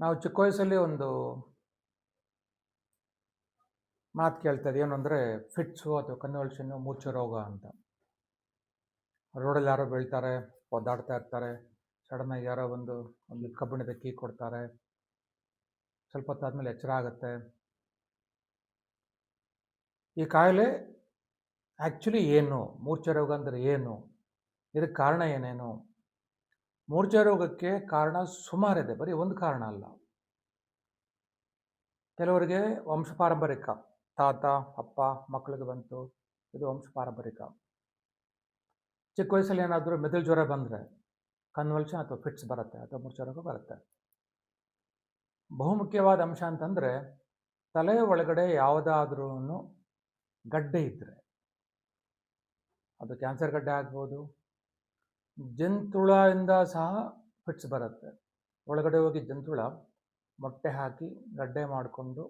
ನಾವು ಚಿಕ್ಕ ವಯಸ್ಸಲ್ಲಿ ಒಂದು ಮಾತು ಕೇಳ್ತದೆ ಏನು ಅಂದರೆ, ಫಿಟ್ಸು ಅಥವಾ ಕನ್ವಲ್ಷನ್ನು ಮೂರ್ಛೆ ರೋಗ ಅಂತ. ರೋಡಲ್ಲಿ ಯಾರೋ ಬೀಳ್ತಾರೆ, ಒದ್ದಾಡ್ತಾ ಇರ್ತಾರೆ ಸಡನ್ನಾಗಿ ಯಾರೋ ಒಂದು ಒಂದು ಕಬ್ಬಿಣದ ಕೀ ಕೊಡ್ತಾರೆ. ಸ್ವಲ್ಪ ಹೊತ್ತಾದ್ಮೇಲೆ ಎಚ್ಚರ ಆಗುತ್ತೆ. ಈ ಕಾಯಿಲೆ ಆ್ಯಕ್ಚುಲಿ ಏನು? ಮೂರ್ಛೆ ರೋಗ ಅಂದರೆ ಏನು? ಇದಕ್ಕೆ ಕಾರಣ ಏನೇನು? ಮೂರ್ಛೆ ರೋಗಕ್ಕೆ ಕಾರಣ ಸುಮಾರಿದೆ ಬರೀ ಒಂದು ಕಾರಣ ಅಲ್ಲ. ಕೆಲವರಿಗೆ ವಂಶ ಪಾರಂಪರಿಕ ತಾತ, ಅಪ್ಪ ಮಕ್ಕಳಿಗೆ ಬಂತು, ಇದು ವಂಶ ಪಾರಂಪರಿಕ ಚಿಕ್ಕ ವಯಸ್ಸಲ್ಲಿ ಏನಾದರೂ ಮೆದುಳು ಜ್ವರ ಬಂದರೆ, ಕನ್ವಲ್ಷನ್ ಅಥವಾ ಫಿಟ್ಸ್ ಬರುತ್ತೆ ಅಥವಾ ಮೂರ್ಛೆ ರೋಗ ಬರುತ್ತೆ. ಬಹುಮುಖ್ಯವಾದ ಅಂಶ ಅಂತಂದರೆ, ತಲೆ ಒಳಗಡೆ ಯಾವುದಾದ್ರೂ ಗಡ್ಡೆ ಇದ್ದರೆ ಅದು ಕ್ಯಾನ್ಸರ್ ಗಡ್ಡೆ ಆಗ್ಬೋದು ಜಂತುಳದಿಂದ ಸಹ ಫಿಟ್ಸ್ ಬರುತ್ತೆ. ಒಳಗಡೆ ಹೋಗಿ ಜಂತುಳ, ಮೊಟ್ಟೆ ಹಾಕಿ, ಗಡ್ಡೆ ಮಾಡಿಕೊಂಡು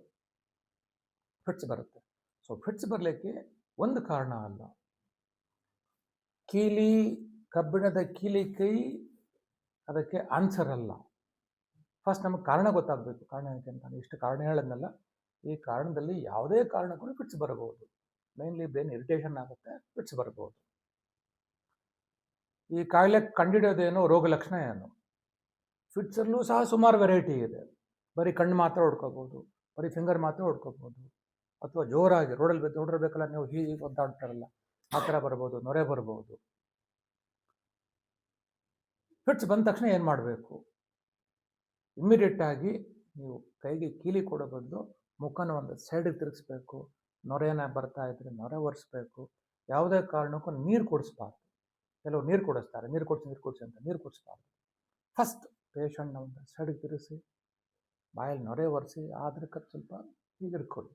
ಫಿಟ್ಸ್ ಬರುತ್ತೆ. ಸೊ ಫಿಟ್ಸ್ ಬರಲಿಕ್ಕೆ ಒಂದು ಕಾರಣ ಅಲ್ಲ. ಕೀಲಿ, ಕಬ್ಬಿಣದ ಕೀಲಿ ಕೈ ಅದಕ್ಕೆ ಆನ್ಸರ್ ಅಲ್ಲ. ಫಸ್ಟ್ ನಮಗೆ ಕಾರಣ ಗೊತ್ತಾಗಬೇಕು. ಕಾರಣ ಏನಕ್ಕೆ ಅಂತ ನಾನು ಇಷ್ಟು ಕಾರಣ ಹೇಳದ್ನಲ್ಲ. ಈ ಕಾರಣದಲ್ಲಿ ಯಾವುದೇ ಕಾರಣಕ್ಕೂ ಫಿಟ್ಸ್ ಬರಬಹುದು. ಮೇನ್ಲಿ ಬ್ರೈನ್ ಇರಿಟೇಷನ್ ಆಗುತ್ತೆ ಫಿಟ್ಸ್ ಬರ್ಬೋದು ಈ ಕಾಯಿಲೆ ಕಂಡಿಡಿಯೋದೇನು ರೋಗ ಲಕ್ಷಣ ಏನು? ಫಿಟ್ಸಲ್ಲೂ ಸಹ ಸುಮಾರು ವೆರೈಟಿ ಇದೆ. ಬರೀ ಕಣ್ಣು ಮಾತ್ರ ಹೊಡ್ಕೋಬೋದು, ಬರೀ ಫಿಂಗರ್ ಮಾತ್ರ ಹೊಡ್ಕೋಬೋದು, ಅಥವಾ ಜೋರಾಗಿ ರೋಡಲ್ಲಿ ಬಿದ್ದು ನೋಡಿರ್ಬೇಕಲ್ಲ ನೀವು ಹೀಗೆ ಒದ್ದಾಡ್ತಾರಲ್ಲ ಆ ಥರ ಬರ್ಬೋದು, ನೊರೆ ಬರ್ಬೋದು. ಫಿಟ್ಸ್ ಬಂದ ತಕ್ಷಣ ಏನು ಮಾಡಬೇಕು? ಇಮ್ಮಿಡಿಯೇಟಾಗಿ ನೀವು ಕೈಗೆ ಕೀಲಿ ಕೊಡೋ ಬದಲು ಮುಖನ ಒಂದು ಸೈಡಿಗೆ ತಿರುಗಿಸ್ಬೇಕು, ನೊರೆನ ಬರ್ತಾ ಇದ್ರೆ ನೊರೆ ಒರೆಸ್ಬೇಕು, ಯಾವುದೇ ಕಾರಣಕ್ಕೂ ನೀರು ಕುಡಿಸ್ಬಾರ್ದು. ಕೆಲವು ನೀರು ಕೊಡಿಸ್ತಾರೆ. ನೀರು ಕುಡಿಸಿ, ನೀರು ಕೊಡಿಸಿ ಅಂತ ನೀರು ಕುಡಿಸ್ಬಾರ್ದು. ಫಸ್ಟ್ ಪೇಷಂಟ್ನ ಒಂದು ಸೈಡಿಗೆ ತಿರುಗಿಸಿ, ಬಾಯಲ್ಲಿ ನೊರೆ ಒರೆಸಿ ಆದ್ರಕ್ಕೆ ಸ್ವಲ್ಪ ಹೀಗಿಡ್ಕೊಳ್ಳಿ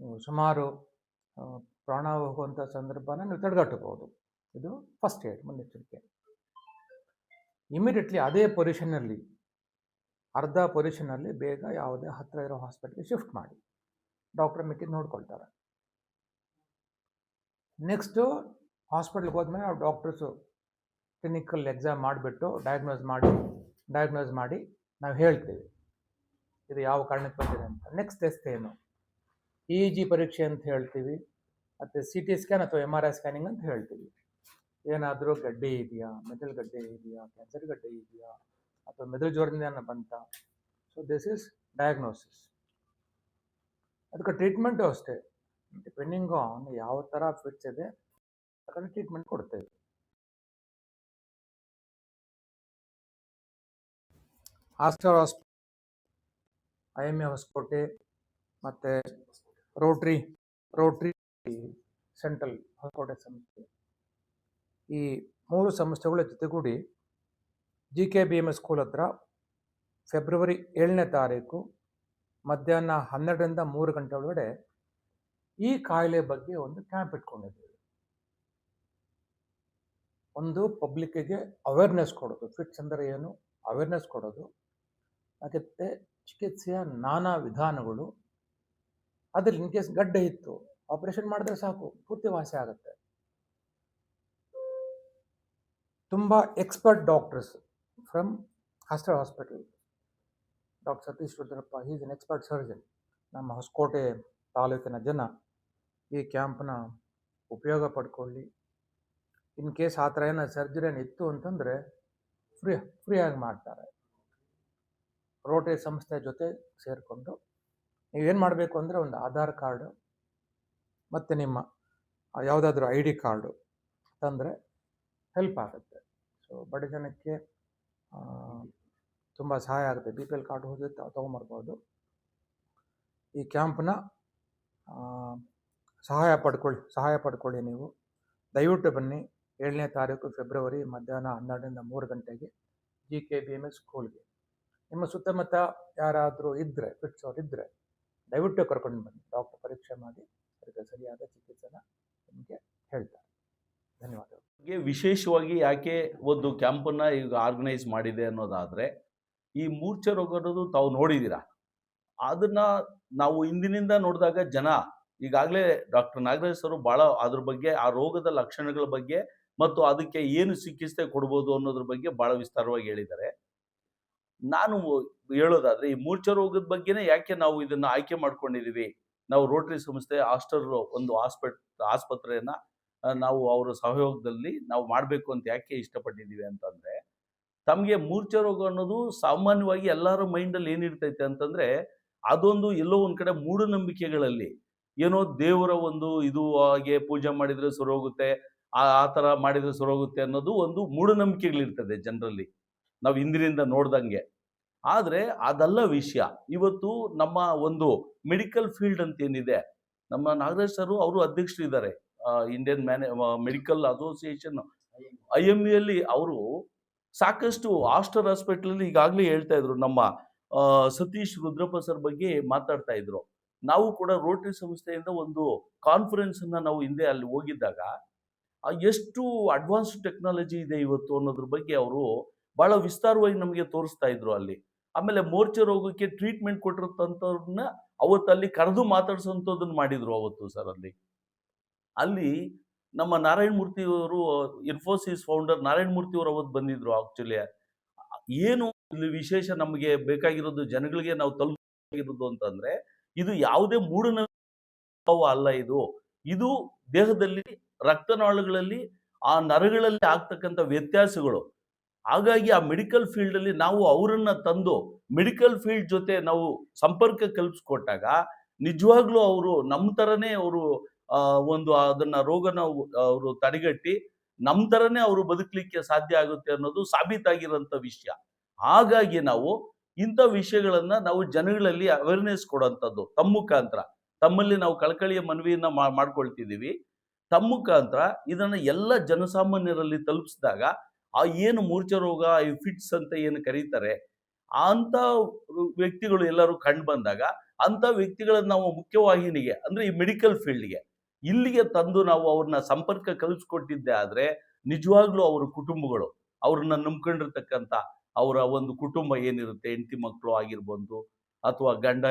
ನೀವು ಸುಮಾರು ಪ್ರಾಣ ಹೋಗುವಂಥ ಸಂದರ್ಭನ ನೀವು ತಡೆಗಟ್ಟಬಹುದು. ಇದು ಫಸ್ಟ್ ಏಡ್ ಮುನ್ನೆಚ್ಚರಿಕೆ. ಇಮಿಡಿಯೇಟ್ಲಿ ಅದೇ ಪೊಸಿಷನ್ನಲ್ಲಿ ಅರ್ಧ ಪೊಸಿಷನ್ನಲ್ಲಿ ಬೇಗ ಯಾವುದೇ ಹತ್ತಿರ ಇರೋ ಹಾಸ್ಪಿಟ್ಲಿಗೆ ಶಿಫ್ಟ್ ಮಾಡಿ. ಡಾಕ್ಟರ್ ಮಿಕ್ಕಿದ್ದು ನೋಡ್ಕೊಳ್ತಾರೆ. ನೆಕ್ಸ್ಟು ಹಾಸ್ಪಿಟ್ಲ್ಗೆ ಹೋದ್ಮೇಲೆ ನಾವು ಡಾಕ್ಟರ್ಸು ಕ್ಲಿನಿಕಲ್ ಎಕ್ಸಾಮ್ ಮಾಡಿಬಿಟ್ಟು ಡಯಾಗ್ನೋಸ್ ಮಾಡಿ ಡಯಾಗ್ನೋಸ್ ಮಾಡಿ ನಾವು ಹೇಳ್ತೀವಿ. ಇದು ಯಾವ ಕಾರಣಕ್ಕೆ ಬಂದಿದೆ ಅಂತ. ನೆಕ್ಸ್ಟ್ ಟೆಸ್ಟ್ ಏನು? ಇ ಜಿ ಪರೀಕ್ಷೆ ಅಂತ ಹೇಳ್ತೀವಿ. ಮತ್ತು ಸಿ ಟಿ ಸ್ಕ್ಯಾನ್ ಅಥವಾ ಎಂ ಆರ್ ಐ ಸ್ಕ್ಯಾನಿಂಗ್ ಅಂತ ಹೇಳ್ತೀವಿ. ಏನಾದರೂ ಗಡ್ಡೆ ಇದೆಯಾ? ಮೆದುಳು ಗಡ್ಡೆ ಇದೆಯಾ? ಕ್ಯಾನ್ಸರ್ ಗಡ್ಡೆ ಇದೆಯಾ? ಅಥವಾ ಮೆದುಳು ಜ್ವರದಿಂದ ಬಂತ? ಸೊ ದಿಸ್ ಇಸ್ ಡಯಾಗ್ನೋಸಿಸ್ ಅದಕ್ಕೆ ಟ್ರೀಟ್ಮೆಂಟು ಅಷ್ಟೇ. ಡಿಪೆಂಡಿಂಗ್ ಆನ್ ಯಾವ ಥರ ಫಿಟ್ಸ್ ಇದೆ ಅದಕ್ಕೆ ಟ್ರೀಟ್ಮೆಂಟ್ ಕೊಡ್ತೇವೆ. ಆಸ್ಟರ್ ಹಾಸ್ಪ್ ಐ ಎಂ ಎ ಹೊಸಕೋಟೆ ಮತ್ತು ರೋಟ್ರಿ ರೋಟ್ರಿ ಸೆಂಟ್ರಲ್ ಹೊಸಕೋಟೆ ಸಂಸ್ಥೆ ಈ ಮೂರು ಸಂಸ್ಥೆಗಳ ಜೊತೆಗೂಡಿ G K B M school ಹತ್ರ ಫೆಬ್ರವರಿ ಏಳನೇ ತಾರೀಕು ಮಧ್ಯಾಹ್ನ ಹನ್ನೆರಡರಿಂದ ಮೂರು ಗಂಟೆ ಒಳಗಡೆ ಈ ಕಾಯಿಲೆ ಬಗ್ಗೆ ಒಂದು ಕ್ಯಾಂಪ್ ಇಟ್ಕೊಂಡಿದ್ದೀವಿ ಒಂದು ಪಬ್ಲಿಕ್ಕಿಗೆ ಅವೇರ್ನೆಸ್ ಕೊಡೋದು. ಫಿಟ್ಸ್ ಅಂದರೆ ಏನು? ಅವೇರ್ನೆಸ್ ಕೊಡೋದು. ಮತ್ತು ಚಿಕಿತ್ಸೆಯ ನಾನಾ ವಿಧಾನಗಳು. ಅದ್ರಲ್ಲಿ ಇನ್ ಕೇಸ್ ಗಡ್ಡೆ ಇತ್ತು ಆಪರೇಷನ್ ಮಾಡಿದ್ರೆ ಸಾಕು, ಪೂರ್ತಿ ವಾಸಿ ಆಗುತ್ತೆ. ತುಂಬ expert doctors from hostel hospital doctor Satish Rudrappa is an expert surgeon ನಮ್ಮ ಹೊಸಕೋಟೆ ತಾಲೂಕಿನ ಜನ ಈ ಕ್ಯಾಂಪ್ನ ಉಪಯೋಗ ಪಡ್ಕೊಳ್ಳಿ. ಇನ್ ಕೇಸ್ ಆ ಥರ ಏನೋ ಸರ್ಜರಿ ಏನು ಇತ್ತು ಅಂತಂದರೆ ಫ್ರೀ, ಫ್ರೀಯಾಗಿ ಮಾಡ್ತಾರೆ. ರೋಟರಿ ಸಂಸ್ಥೆ ಜೊತೆ ಸೇರಿಕೊಂಡು ನೀವೇನು ಮಾಡಬೇಕು ಅಂದರೆ ಒಂದು ಆಧಾರ್ ಕಾರ್ಡು ಮತ್ತು ನಿಮ್ಮ ಯಾವುದಾದ್ರೂ ಐ ಡಿ ಕಾರ್ಡು ತಂದರೆ ಹೆಲ್ಪ್ ಆಗುತ್ತೆ. ಸೊ, ಬಡ ಜನಕ್ಕೆ ತುಂಬ ಸಹಾಯ ಆಗುತ್ತೆ. ಬಿ ಪಿ ಎಲ್ ಕಾರ್ಡ್ ಹೋದರೆ ತೊಗೊಂಬರ್ಬೋದು. ಈ ಕ್ಯಾಂಪ್ನ ಸಹಾಯ ಪಡ್ಕೊಳ್ಳಿ ಸಹಾಯ ಪಡ್ಕೊಳ್ಳಿ ನೀವು. ದಯವಿಟ್ಟು ಬನ್ನಿ. ಏಳನೇ ತಾರೀಕು ಫೆಬ್ರವರಿ ಮಧ್ಯಾಹ್ನ ಹನ್ನೆರಡರಿಂದ ಮೂರು ಗಂಟೆಗೆ G K B M S ಸ್ಕೂಲ್ಗೆ ನಿಮ್ಮ ಸುತ್ತಮುತ್ತ ಯಾರಾದರೂ ಇದ್ದರೆ ಫಿಟ್ಸ್ ಅವ್ರು ಇದ್ದರೆ ದಯವಿಟ್ಟು ಕರ್ಕೊಂಡು ಬನ್ನಿ. ಡಾಕ್ಟರ್ ಪರೀಕ್ಷೆ ಮಾಡಿ ಅದಕ್ಕೆ ಸರಿಯಾದ ಚಿಕಿತ್ಸೆನ ನಿಮಗೆ ಹೇಳ್ತಾರೆ. ಧನ್ಯವಾದಗಳು. ವಿಶೇಷವಾಗಿ ಯಾಕೆ ಒಂದು ಕ್ಯಾಂಪನ್ನು ಈಗ ಆರ್ಗನೈಸ್ ಮಾಡಿದೆ ಅನ್ನೋದಾದರೆ, ಈ ಮೂರ್ಛೆ ರೋಗ ಅನ್ನೋದು ತಾವು ನೋಡಿದ್ದೀರಾ? ಅದನ್ನು ನಾವು ಇಂದಿನಿಂದ ನೋಡಿದಾಗ ಜನ ಈಗಾಗಲೇ ಡಾಕ್ಟರ್ ನಾಗರಾಜ್ ಸರ್ ಭಾಳ ಅದ್ರ ಬಗ್ಗೆ, ಆ ರೋಗದ ಲಕ್ಷಣಗಳ ಬಗ್ಗೆ ಮತ್ತು ಅದಕ್ಕೆ ಏನು ಚಿಕಿತ್ಸೆ ಕೊಡ್ಬೋದು ಅನ್ನೋದ್ರ ಬಗ್ಗೆ ಬಹಳ ವಿಸ್ತಾರವಾಗಿ ಹೇಳಿದ್ದಾರೆ. ನಾನು ಹೇಳೋದಾದ್ರೆ, ಈ ಮೂರ್ಛೆ ರೋಗದ ಬಗ್ಗೆನೇ ಯಾಕೆ ನಾವು ಇದನ್ನ ಆಯ್ಕೆ ಮಾಡ್ಕೊಂಡಿದೀವಿ ನಾವು ರೋಟರಿ ಸಂಸ್ಥೆ ಆಸ್ಟರ್ ಒಂದು ಹಾಸ್ಪಿಟ್, ಆಸ್ಪತ್ರೆಯನ್ನ ನಾವು ಅವರ ಸಹಯೋಗದಲ್ಲಿ ನಾವು ಮಾಡಬೇಕು ಅಂತ ಯಾಕೆ ಇಷ್ಟಪಟ್ಟಿದ್ದೀವಿ ಅಂತಂದ್ರೆ, ತಮಗೆ ಮೂರ್ಛೆ ರೋಗ ಅನ್ನೋದು ಸಾಮಾನ್ಯವಾಗಿ ಎಲ್ಲರ ಮೈಂಡಲ್ಲಿ ಏನಿರ್ತೈತೆ ಅಂತಂದ್ರೆ, ಅದೊಂದು ಎಲ್ಲೋ ಒಂದ್ ಕಡೆ ಮೂಢನಂಬಿಕೆಗಳಲ್ಲಿ ಏನೋ ದೇವರ ಒಂದು ಇದು ಹಾಗೆ ಪೂಜೆ ಮಾಡಿದ್ರೆ ಸರೋಗುತ್ತೆ ಆ ಆ ಥರ ಮಾಡಿದರೆ ಸರೋಗುತ್ತೆ ಅನ್ನೋದು ಒಂದು ಮೂಢನಂಬಿಕೆಗಳಿರ್ತದೆ ಜನರಲ್ಲಿ. ನಾವು ಹಿಂದಿನಿಂದ ನೋಡ್ದಂಗೆ. ಆದರೆ ಅದಲ್ಲ ವಿಷಯ. ಇವತ್ತು ನಮ್ಮ ಒಂದು ಮೆಡಿಕಲ್ ಫೀಲ್ಡ್ ಅಂತ ಏನಿದೆ ನಮ್ಮ ನಾಗರಾಜ್ ಸರ್ ಅವರು ಅಧ್ಯಕ್ಷರಿದ್ದಾರೆ. ಇಂಡಿಯನ್ ಮ್ಯಾನೆ ಮೆಡಿಕಲ್ ಅಸೋಸಿಯೇಷನ್, ಐ ಎಂ ಅಲ್ಲಿ ಅವರು ಸಾಕಷ್ಟು ಆಸ್ಟರ್ ಹಾಸ್ಪಿಟಲ್ ಈಗಾಗಲೇ ಹೇಳ್ತಾ ಇದ್ರು, ನಮ್ಮ ಸತೀಶ್ ರುದ್ರಪ್ಪ ಸರ್ ಬಗ್ಗೆ ಮಾತಾಡ್ತಾ ಇದ್ರು. ನಾವು ಕೂಡ ರೋಟರಿ ಸಂಸ್ಥೆಯಿಂದ ಒಂದು ಕಾನ್ಫರೆನ್ಸ್ ಅನ್ನ ನಾವು ಹಿಂದೆ ಅಲ್ಲಿ ಹೋಗಿದ್ದಾಗ ಎಷ್ಟು ಅಡ್ವಾನ್ಸ್ ಟೆಕ್ನಾಲಜಿ ಇದೆ ಇವತ್ತು ಅನ್ನೋದ್ರ ಬಗ್ಗೆ ಅವರು ಬಹಳ ವಿಸ್ತಾರವಾಗಿ ನಮಗೆ ತೋರಿಸ್ತಾ ಇದ್ರು ಅಲ್ಲಿ. ಆಮೇಲೆ ಮೋರ್ಚೆ ರೋಗಕ್ಕೆ ಟ್ರೀಟ್ಮೆಂಟ್ ಕೊಟ್ಟಿರ್ತಂಥವ್ರನ್ನ ಅವತ್ತು ಅಲ್ಲಿ ಕರೆದು ಮಾತಾಡ್ಸೋಂಥದ್ದನ್ನು ಮಾಡಿದ್ರು ಅವತ್ತು ಸರ್ ಅಲ್ಲಿ. ಅಲ್ಲಿ ನಮ್ಮ ನಾರಾಯಣ ಮೂರ್ತಿ ಅವರು ಇನ್ಫೋಸಿಸ್ ಫೌಂಡರ್ ನಾರಾಯಣ ಮೂರ್ತಿ ಅವರು ಅವತ್ತು ಬಂದಿದ್ರು ಆಕ್ಚುಲಿ ಏನು ಇಲ್ಲಿ ವಿಶೇಷ ನಮಗೆ ಬೇಕಾಗಿರೋದು ಜನಗಳಿಗೆ ನಾವು ತಲುಪಿರೋದು ಅಂತಂದ್ರೆ, ಇದು ಯಾವುದೇ ಮೂಢನಂಬಿಕೆ ಅಲ್ಲ ಇದು. ಇದು ದೇಹದಲ್ಲಿ ರಕ್ತನಾಳಗಳಲ್ಲಿ ಆ ನರಗಳಲ್ಲಿ ಆಗ್ತಕ್ಕಂಥ ವ್ಯತ್ಯಾಸಗಳು. ಹಾಗಾಗಿ ಆ ಮೆಡಿಕಲ್ ಫೀಲ್ಡ್ ಅಲ್ಲಿ ನಾವು ಅವರನ್ನ ತಂದು ಮೆಡಿಕಲ್ ಫೀಲ್ಡ್ ಜೊತೆ ನಾವು ಸಂಪರ್ಕ ಕಲ್ಪಿಸ್ಕೊಟ್ಟಾಗ ನಿಜವಾಗ್ಲೂ ಅವರು ನಮ್ಮ ತರನೇ ಅವರು ಒಂದು ಅದನ್ನ ರೋಗನ ಅವರು ತಡೆಗಟ್ಟಿ ನಮ್ಮ ತರನೇ ಅವರು ಬದುಕಲಿಕ್ಕೆ ಸಾಧ್ಯ ಆಗುತ್ತೆ ಅನ್ನೋದು ಸಾಬೀತಾಗಿರೋಂಥ ವಿಷಯ. ಹಾಗಾಗಿ ನಾವು ಇಂಥ ವಿಷಯಗಳನ್ನ ನಾವು ಜನಗಳಲ್ಲಿ ಅವೇರ್ನೆಸ್ ಕೊಡೋಂಥದ್ದು ತಮ್ಮ ಮುಖಾಂತರ. ತಮ್ಮಲ್ಲಿ ನಾವು ಕಳಕಳಿಯ ಮನವಿಯನ್ನ ಮಾಡ್ಕೊಳ್ತಿದ್ದೀವಿ. ತಮ್ಮ ಮುಖಾಂತರ ಇದನ್ನು ಎಲ್ಲ ಜನಸಾಮಾನ್ಯರಲ್ಲಿ ತಲುಪಿಸಿದಾಗ, ಆ ಏನು ಮೂರ್ಛ ರೋಗ, ಈ ಫಿಟ್ಸ್ ಅಂತ ಏನು ಕರೀತಾರೆ ಅಂತ ವ್ಯಕ್ತಿಗಳು ಎಲ್ಲರೂ ಕಂಡು ಬಂದಾಗ ಅಂತ ವ್ಯಕ್ತಿಗಳನ್ನ ನಾವು ಮುಖ್ಯವಾಹಿನಿಗೆ, ಅಂದ್ರೆ ಈ ಮೆಡಿಕಲ್ ಫೀಲ್ಡ್ಗೆ, ಇಲ್ಲಿಗೆ ತಂದು ನಾವು ಅವ್ರನ್ನ ಸಂಪರ್ಕ ಕಲಿಸ್ಕೊಟ್ಟಿದ್ದೆ ಆದ್ರೆ, ನಿಜವಾಗ್ಲೂ ಅವ್ರ ಕುಟುಂಬಗಳು, ಅವ್ರನ್ನ ನಂಬ್ಕೊಂಡಿರ್ತಕ್ಕಂಥ ಅವರ ಒಂದು ಕುಟುಂಬ ಏನಿರುತ್ತೆ, ಹೆಂಡತಿ ಮಕ್ಕಳು ಆಗಿರ್ಬೋದು, ಅಥವಾ ಗಂಡ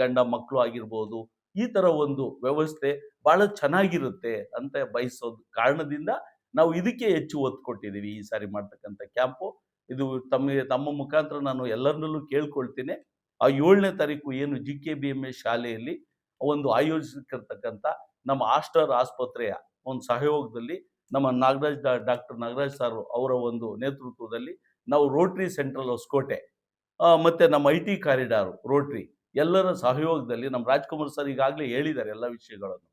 ಗಂಡ ಮಕ್ಕಳು ಆಗಿರ್ಬೋದು ಈ ತರ ಒಂದು ವ್ಯವಸ್ಥೆ ಬಹಳ ಚೆನ್ನಾಗಿರುತ್ತೆ ಅಂತ ಬಯಸೋದು ಕಾರಣದಿಂದ ನಾವು ಇದಕ್ಕೆ ಹೆಚ್ಚು ಒತ್ತು ಕೊಟ್ಟಿದ್ದೀವಿ ಈ ಸಾರಿ ಮಾಡ್ತಕ್ಕಂಥ ಕ್ಯಾಂಪು. ಇದು ತಮಗೆ, ತಮ್ಮ ಮುಖಾಂತರ ನಾನು ಎಲ್ಲರನ್ನಲ್ಲೂ ಕೇಳ್ಕೊಳ್ತೀನಿ. ಆ ಏಳನೇ ತಾರೀಕು ಏನು G K B M A ಶಾಲೆಯಲ್ಲಿ ಒಂದು ಆಯೋಜಿಸಿರ್ತಕ್ಕಂಥ ನಮ್ಮ ಆಸ್ಟರ್ ಆಸ್ಪತ್ರೆಯ ಒಂದು ಸಹಯೋಗದಲ್ಲಿ ನಮ್ಮ ನಾಗರಾಜ್ ಡಾಕ್ಟರ್ ನಾಗರಾಜ್ ಸರ್ ಅವರ ಒಂದು ನೇತೃತ್ವದಲ್ಲಿ ನಾವು ರೋಟ್ರಿ ಸೆಂಟ್ರಲ್ ಹೊಸಕೋಟೆ ಮತ್ತೆ ನಮ್ಮ ಐ ಟಿ ಕಾರಿಡಾರ್ ರೋಟ್ರಿ. ಎಲ್ಲರ ಸಹಯೋಗದಲ್ಲಿ ನಮ್ಮ ರಾಜ್ಕುಮಾರ್ ಸರ್ ಈಗಾಗಲೇ ಹೇಳಿದ್ದಾರೆ ಎಲ್ಲ ವಿಷಯಗಳನ್ನು.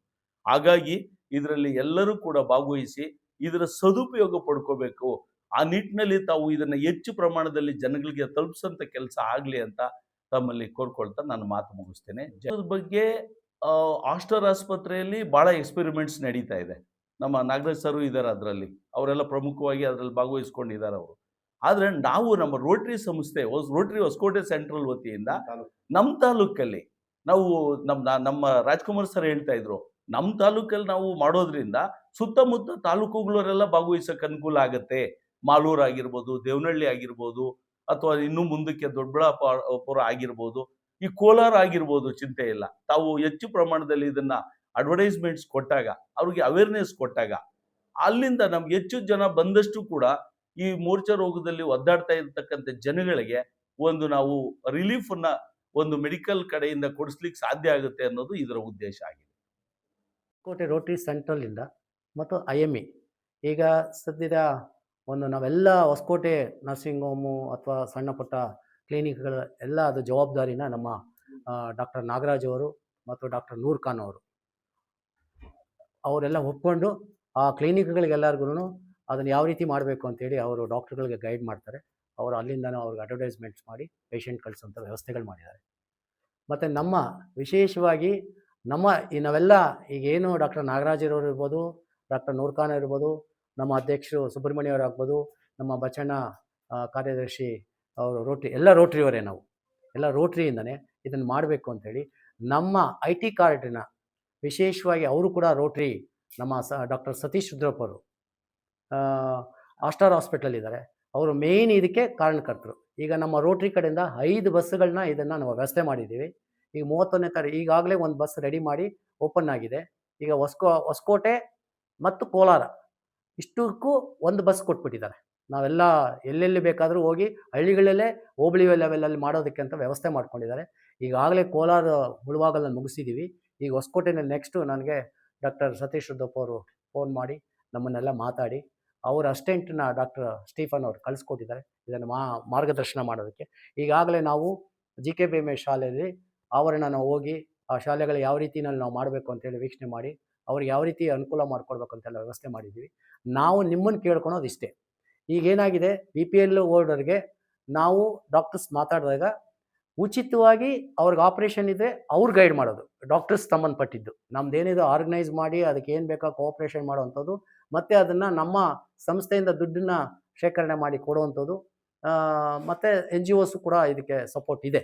ಹಾಗಾಗಿ ಇದರಲ್ಲಿ ಎಲ್ಲರೂ ಕೂಡ ಭಾಗವಹಿಸಿ ಇದರ ಸದುಪಯೋಗ ಪಡ್ಕೋಬೇಕು. ಆ ನಿಟ್ಟಿನಲ್ಲಿ ತಾವು ಇದನ್ನು ಹೆಚ್ಚು ಪ್ರಮಾಣದಲ್ಲಿ ಜನಗಳಿಗೆ ತಲುಪಿಸಂತ ಕೆಲಸ ಆಗಲಿ ಅಂತ ತಮ್ಮಲ್ಲಿ ಕೋರ್ಕೊಳ್ತಾ ನಾನು ಮಾತು ಮುಗಿಸ್ತೇನೆ. ಜನರ ಬಗ್ಗೆ ಆಸ್ಟರ್ ಆಸ್ಪತ್ರೆಯಲ್ಲಿ ಭಾಳ ಎಕ್ಸ್ಪೆರಿಮೆಂಟ್ಸ್ ನಡೀತಾ ಇದೆ. ನಮ್ಮ ನಾಗರಾಜ್ ಸರು ಇದ್ದಾರೆ ಅದರಲ್ಲಿ. ಅವರೆಲ್ಲ ಪ್ರಮುಖವಾಗಿ ಅದರಲ್ಲಿ ಭಾಗವಹಿಸ್ಕೊಂಡಿದ್ದಾರೆ ಅವರು. ಆದರೆ ನಾವು ನಮ್ಮ ರೋಟರಿ ಸಂಸ್ಥೆ ರೋಟರಿ ಹೊಸಕೋಟೆ ಸೆಂಟ್ರಲ್ ವತಿಯಿಂದ ನಮ್ಮ ತಾಲೂಕಲ್ಲಿ ನಾವು ನಮ್ಮ ನಮ್ಮ ರಾಜ್ಕುಮಾರ್ ಸರ್ ಹೇಳ್ತಾ ಇದ್ರು ನಮ್ಮ ತಾಲೂಕಲ್ಲಿ ನಾವು ಮಾಡೋದ್ರಿಂದ ಸುತ್ತಮುತ್ತ ತಾಲೂಕುಗಳವರೆಲ್ಲ ಭಾಗವಹಿಸಕ್ಕೆ ಅನುಕೂಲ ಆಗುತ್ತೆ. ಮಾಲೂರು ಆಗಿರ್ಬೋದು ದೇವನಹಳ್ಳಿ ಆಗಿರ್ಬೋದು ಅಥವಾ ಇನ್ನೂ ಮುಂದಕ್ಕೆ ದೊಡ್ಡಬಳ್ಳಾಪುರ ಆಗಿರ್ಬೋದು ಈ ಕೋಲಾರ ಆಗಿರ್ಬೋದು ಚಿಂತೆ ಇಲ್ಲ. ತಾವು ಹೆಚ್ಚು ಪ್ರಮಾಣದಲ್ಲಿ ಇದನ್ನ ಅಡ್ವರ್ಟೈಸ್ಮೆಂಟ್ಸ್ ಕೊಟ್ಟಾಗ ಅವ್ರಿಗೆ ಅವೇರ್ನೆಸ್ ಕೊಟ್ಟಾಗ ಅಲ್ಲಿಂದ ನಮ್ಗೆ ಹೆಚ್ಚು ಜನ ಬಂದಷ್ಟು ಕೂಡ ಈ ಮೂರ್ಛಾ ರೋಗದಲ್ಲಿ ಒದ್ದಾಡ್ತಾ ಇರ್ತಕ್ಕಂಥ ಜನಗಳಿಗೆ ಒಂದು ನಾವು ರಿಲೀಫ್ ಅನ್ನ ಒಂದು ಮೆಡಿಕಲ್ ಕಡೆಯಿಂದ ಕೊಡಿಸ್ಲಿಕ್ಕೆ ಸಾಧ್ಯ ಆಗುತ್ತೆ ಅನ್ನೋದು ಇದರ ಉದ್ದೇಶ ಆಗಿದೆ. ಕೋಟೆ ರೋಟರಿ ಸೆಂಟ್ರಲಿಂದ ಮತ್ತು ಐ ಎಂ ಇ ಈಗ ಸದ್ಯದ ಒಂದು ನಾವೆಲ್ಲ ಹೊಸಕೋಟೆ ನರ್ಸಿಂಗ್ ಹೋಮು ಅಥವಾ ಸಣ್ಣ ಪುಟ್ಟ ಕ್ಲಿನಿಕ್ಗಳ ಎಲ್ಲ ಅದು ಜವಾಬ್ದಾರಿನ ನಮ್ಮ ಡಾಕ್ಟರ್ ನಾಗರಾಜ್ ಅವರು ಮತ್ತು ಡಾಕ್ಟರ್ ನೂರ್ ಖಾನ್ ಅವರು. ಅವರೆಲ್ಲ ಒಪ್ಕೊಂಡು ಆ ಕ್ಲಿನಿಕ್ಗಳಿಗೆಲ್ಲರಿಗೂ ಅದನ್ನು ಯಾವ ರೀತಿ ಮಾಡಬೇಕು ಅಂತೇಳಿ ಅವರು ಡಾಕ್ಟರ್ಗಳಿಗೆ ಗೈಡ್ ಮಾಡ್ತಾರೆ. ಅವರು ಅಲ್ಲಿಂದನೂ ಅವ್ರಿಗೆ ಅಡ್ವರ್ಟೈಸ್ಮೆಂಟ್ಸ್ ಮಾಡಿ ಪೇಷಂಟ್ ಕಳಿಸೋಂಥ ವ್ಯವಸ್ಥೆಗಳು ಮಾಡಿದ್ದಾರೆ. ಮತ್ತು ನಮ್ಮ ವಿಶೇಷವಾಗಿ ನಮ್ಮ ಈ ನಾವೆಲ್ಲ ಈಗೇನು ಡಾಕ್ಟರ್ ನಾಗರಾಜ್ ಇರೋರು ಇರ್ಬೋದು, ಡಾಕ್ಟರ್ ನೂರ್ಖಾನ್ ಇರ್ಬೋದು, ನಮ್ಮ ಅಧ್ಯಕ್ಷರು ಸುಬ್ರಹ್ಮಣ್ಯ ಅವರು ಆಗ್ಬೋದು, ನಮ್ಮ ಬಚಣ್ಣ ಕಾರ್ಯದರ್ಶಿ ಅವರು ರೋಟ್ರಿ, ಎಲ್ಲ ರೋಟ್ರಿಯವರೇ ನಾವು. ಎಲ್ಲ ರೋಟ್ರಿಯಿಂದನೇ ಇದನ್ನು ಮಾಡಬೇಕು ಅಂತೇಳಿ ನಮ್ಮ ಐ ಟಿ ಕಾರ್ಡಿನ ವಿಶೇಷವಾಗಿ ಅವರು ಕೂಡ ರೋಟ್ರಿ ನಮ್ಮ ಸ, ಡಾಕ್ಟರ್ ಸತೀಶ್ ರುದ್ರಪ್ಪರು ಆಸ್ಟಾರ್ ಹಾಸ್ಪಿಟಲ್ ಇದ್ದಾರೆ. ಅವರು ಮೇಯ್ನ್ ಇದಕ್ಕೆ ಕಾರಣಕರ್ತರು. ಈಗ ನಮ್ಮ ರೋಟ್ರಿ ಕಡೆಯಿಂದ ಐದು ಬಸ್ಸುಗಳನ್ನ ಇದನ್ನು ನಾವು ವ್ಯವಸ್ಥೆ ಮಾಡಿದ್ದೀವಿ. ಈಗ ಮೂವತ್ತೊಂದನೇ ತಾರೀಕು ಈಗಾಗಲೇ ಒಂದು ಬಸ್ ರೆಡಿ ಮಾಡಿ ಓಪನ್ ಆಗಿದೆ. ಈಗ ಹೊಸ್ಕೋ, ಹೊಸಕೋಟೆ ಮತ್ತು ಕೋಲಾರ ಇಷ್ಟಕ್ಕೂ ಒಂದು ಬಸ್ ಕೊಟ್ಬಿಟ್ಟಿದ್ದಾರೆ. ನಾವೆಲ್ಲ ಎಲ್ಲೆಲ್ಲಿ ಬೇಕಾದರೂ ಹೋಗಿ ಹಳ್ಳಿಗಳಲ್ಲೇ ಹೋಬಳಿ ಲೆವೆಲಲ್ಲಿ ಮಾಡೋದಕ್ಕೆ ಅಂತ ವ್ಯವಸ್ಥೆ ಮಾಡ್ಕೊಂಡಿದ್ದಾರೆ. ಈಗಾಗಲೇ ಕೋಲಾರ ಮುಳುವಾಗಲನ್ನು ಮುಗಿಸಿದ್ದೀವಿ ಈಗ ಹೊಸಕೋಟೆನಲ್ಲಿ ನೆಕ್ಸ್ಟು ನನಗೆ ಡಾಕ್ಟರ್ ಸತೀಶ್ ರುದ್ದಪ್ಪ ಅವರು ಫೋನ್ ಮಾಡಿ ನಮ್ಮನ್ನೆಲ್ಲ ಮಾತಾಡಿ. ಅವ್ರ ಅಸ್ಟೆಂಟ್ನ ಡಾಕ್ಟರ್ ಸ್ಟೀಫನ್ ಅವರು ಕಳಿಸ್ಕೊಟ್ಟಿದ್ದಾರೆ. ಇದನ್ನು ಮಾ, ಮಾರ್ಗದರ್ಶನ ಮಾಡೋದಕ್ಕೆ. ಈಗಾಗಲೇ ನಾವು G K B M A ಶಾಲೆಯಲ್ಲಿ ಆವರಣ ನಾವು ಹೋಗಿ ಆ ಶಾಲೆಗಳು ಯಾವ ರೀತಿನಲ್ಲಿ ನಾವು ಮಾಡಬೇಕು ಅಂತೇಳಿ ವೀಕ್ಷಣೆ ಮಾಡಿ, ಅವ್ರಿಗೆ ಯಾವ ರೀತಿ ಅನುಕೂಲ ಮಾಡಿಕೊಡ್ಬೇಕು ಅಂತೆಲ್ಲ ವ್ಯವಸ್ಥೆ ಮಾಡಿದ್ದೀವಿ. ನಾವು ನಿಮ್ಮನ್ನು ಕೇಳ್ಕೊಳೋದು ಇಷ್ಟೇ. ಈಗೇನಾಗಿದೆ ಬಿ ಪಿ ಎಲ್ ಓಲ್ಡರ್ಗೆ ನಾವು ಡಾಕ್ಟರ್ಸ್ ಮಾತಾಡಿದಾಗ ಉಚಿತವಾಗಿ ಅವ್ರಿಗೆ ಆಪ್ರೇಷನ್ ಇದ್ದರೆ ಅವ್ರು ಗೈಡ್ ಮಾಡೋದು. ಡಾಕ್ಟರ್ಸ್ ಸಂಬಂಧಪಟ್ಟಿದ್ದು. ನಮ್ದೇನಿದೆ ಆರ್ಗನೈಸ್ ಮಾಡಿ ಅದಕ್ಕೆ ಏನು ಬೇಕೋ ಕೋಆಪ್ರೇಷನ್ ಮಾಡುವಂಥದ್ದು, ಮತ್ತು ಅದನ್ನು ನಮ್ಮ ಸಂಸ್ಥೆಯಿಂದ ದುಡ್ಡನ್ನ ಶೇಖರಣೆ ಮಾಡಿ ಕೊಡುವಂಥದ್ದು ಮತ್ತು ಎನ್ ಜಿ ಒಸು ಕೂಡ ಇದಕ್ಕೆ ಸಪೋರ್ಟ್ ಇದೆ.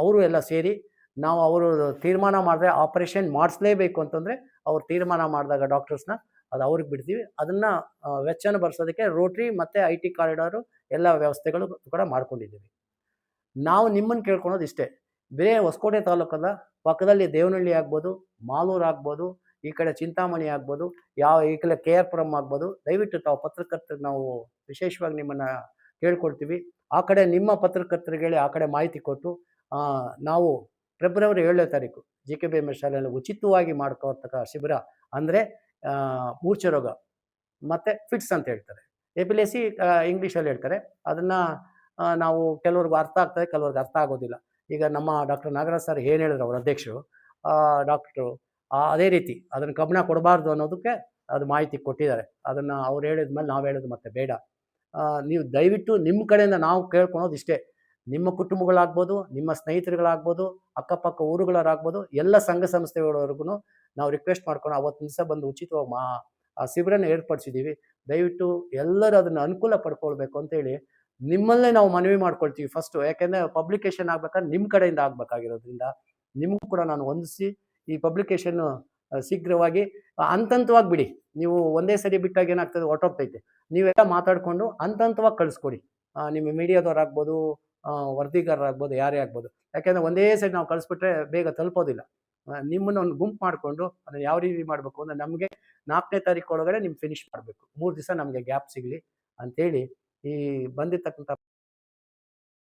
ಅವರು ಎಲ್ಲ ಸೇರಿ ನಾವು ಅವರು ತೀರ್ಮಾನ ಮಾಡಿದ್ರೆ ಆಪರೇಷನ್ ಮಾಡಿಸ್ಲೇಬೇಕು ಅಂತಂದರೆ ಅವ್ರು ತೀರ್ಮಾನ ಮಾಡಿದಾಗ ಡಾಕ್ಟರ್ಸ್ನ ಅದು ಅವ್ರಿಗೆ ಬಿಡ್ತೀವಿ. ಅದನ್ನು ವೆಚ್ಚನ ಬರ್ಸೋದಕ್ಕೆ ರೋಟ್ರಿ ಮತ್ತು ಐ ಟಿ ಕಾರಿಡಾರು ಎಲ್ಲ ವ್ಯವಸ್ಥೆಗಳು ಕೂಡ ಮಾಡ್ಕೊಂಡಿದ್ದೀವಿ. ನಾವು ನಿಮ್ಮನ್ನು ಕೇಳ್ಕೊಳೋದು ಇಷ್ಟೇ. ಬೇರೆ ಹೊಸಕೋಟೆ ತಾಲೂಕಲ್ಲ, ಪಕ್ಕದಲ್ಲಿ ದೇವನಹಳ್ಳಿ ಆಗ್ಬೋದು, ಮಾಲೂರು ಆಗ್ಬೋದು, ಈ ಕಡೆ ಚಿಂತಾಮಣಿ ಆಗ್ಬೋದು, ಯಾವ ಈ ಕಡೆ ಕೆ ಆರ್ ಪುರಂ ಆಗ್ಬೋದು, ದಯವಿಟ್ಟು ತಾವು ಪತ್ರಕರ್ತರಿಗೆ ನಾವು ವಿಶೇಷವಾಗಿ ನಿಮ್ಮನ್ನು ಕೇಳ್ಕೊಳ್ತೀವಿ. ಆ ಕಡೆ ನಿಮ್ಮ ಪತ್ರಕರ್ತರಿಗೆ ಆ ಕಡೆ ಮಾಹಿತಿ ಕೊಟ್ಟು ನಾವು ಫೆಬ್ರವರಿ ಏಳನೇ ತಾರೀಕು ಜಿ ಕೆ ಬಿ ಎಂ ಶಾಲೆಯಲ್ಲಿ ಉಚಿತವಾಗಿ ಮಾಡ್ಕೊಳ್ತಕ್ಕ ಶಿಬಿರ ಅಂದರೆ ಮೂರ್ಛೆ ರೋಗ, ಮತ್ತು ಫಿಟ್ಸ್ ಅಂತ ಹೇಳ್ತಾರೆ. ಎಪಿಲೆಸಿ ಇಂಗ್ಲೀಷಲ್ಲಿ ಹೇಳ್ತಾರೆ. ಅದನ್ನು ನಾವು ಕೆಲವ್ರಿಗೆ ಅರ್ಥ ಆಗ್ತದೆ, ಕೆಲವ್ರಿಗೆ ಅರ್ಥ ಆಗೋದಿಲ್ಲ. ಈಗ ನಮ್ಮ ಡಾಕ್ಟರ್ ನಾಗರಾಜ್ ಸರ್ ಏನು ಹೇಳಿದ್ರು ಅವ್ರ ಅಧ್ಯಕ್ಷರು ಡಾಕ್ಟ್ರು ಅದೇ ರೀತಿ ಅದನ್ನು ಗಮನ ಕೊಡಬಾರ್ದು ಅನ್ನೋದಕ್ಕೆ ಅದು ಮಾಹಿತಿ ಕೊಟ್ಟಿದ್ದಾರೆ. ಅದನ್ನು ಅವ್ರು ಹೇಳಿದ ಮೇಲೆ ನಾವು ಹೇಳೋದು ಮತ್ತೆ ಬೇಡ. ನೀವು ದಯವಿಟ್ಟು ನಿಮ್ಮ ಕಡೆಯಿಂದ ನಾವು ಕೇಳ್ಕೊಳೋದು ಇಷ್ಟೇ. ನಿಮ್ಮ ಕುಟುಂಬಗಳಾಗ್ಬೋದು, ನಿಮ್ಮ ಸ್ನೇಹಿತರುಗಳಾಗ್ಬೋದು, ಅಕ್ಕಪಕ್ಕ ಊರುಗಳಾಗ್ಬೋದು ಎಲ್ಲ ಸಂಘ ಸಂಸ್ಥೆಗಳವರೆಗೂ ನಾವು ರಿಕ್ವೆಸ್ಟ್ ಮಾಡ್ಕೊಂಡು ಅವತ್ತು ದಿವಸ ಬಂದು ಉಚಿತವಾಗಿ ಮಾ, ಆ ಶಿಬಿರನ ಏರ್ಪಡಿಸಿದ್ದೀವಿ ದಯವಿಟ್ಟು ಎಲ್ಲರೂ ಅದನ್ನು ಅನುಕೂಲ ಪಡ್ಕೊಳ್ಬೇಕು ಅಂತೇಳಿ ನಿಮ್ಮಲ್ಲೇ ನಾವು ಮನವಿ ಮಾಡ್ಕೊಳ್ತೀವಿ ಫಸ್ಟು ಯಾಕೆಂದರೆ ಪಬ್ಲಿಕೇಶನ್ ಆಗ್ಬೇಕಾದ್ರೆ ನಿಮ್ಮ ಕಡೆಯಿಂದ ಆಗಬೇಕಾಗಿರೋದ್ರಿಂದ ನಿಮಗೂ ಕೂಡ ನಾನು ಹೊಂದಿಸಿ ಈ ಪಬ್ಲಿಕೇಶನ್ ಶೀಘ್ರವಾಗಿ ಅಂತಂತವಾಗಿ ಬಿಡಿ. ನೀವು ಒಂದೇ ಸರಿ ಬಿಟ್ಟಾಗ ಏನಾಗ್ತದೆ? ಹೊಟ್ಟೋಗ್ತೈತೆ ನೀವೆಲ್ಲ ಮಾತಾಡಿಕೊಂಡು ಹಂತ ಹಂತವಾಗಿ ಕಳಿಸ್ಕೊಡಿ ನಿಮ್ಮ ಮೀಡಿಯಾದವ್ರಾಗ್ಬೋದು ವರದಿಗಾರರಾಗ್ಬೋದು ಯಾರೇ ಆಗ್ಬೋದು. ಯಾಕೆಂದರೆ ಒಂದೇ ಸರಿ ನಾವು ಕಳಿಸ್ಬಿಟ್ರೆ ಬೇಗ ತಲುಪೋದಿಲ್ಲ. ನಿಮ್ಮನ್ನ ಒಂದು ಗುಂಪು ಮಾಡಿಕೊಂಡು ಅದನ್ನು ಯಾವ ರೀತಿ ಮಾಡಬೇಕು ಅಂದರೆ ನಮಗೆ ನಾಲ್ಕನೇ ತಾರೀಕು ಒಳಗಡೆ ನಿಮ್ಗೆ ಫಿನಿಶ್ ಮಾಡಬೇಕು. ಮೂರು ದಿವಸ ನಮಗೆ ಗ್ಯಾಪ್ ಸಿಗಲಿ ಅಂತೇಳಿ ಈ ಬಂದಿರ್ತಕ್ಕಂಥ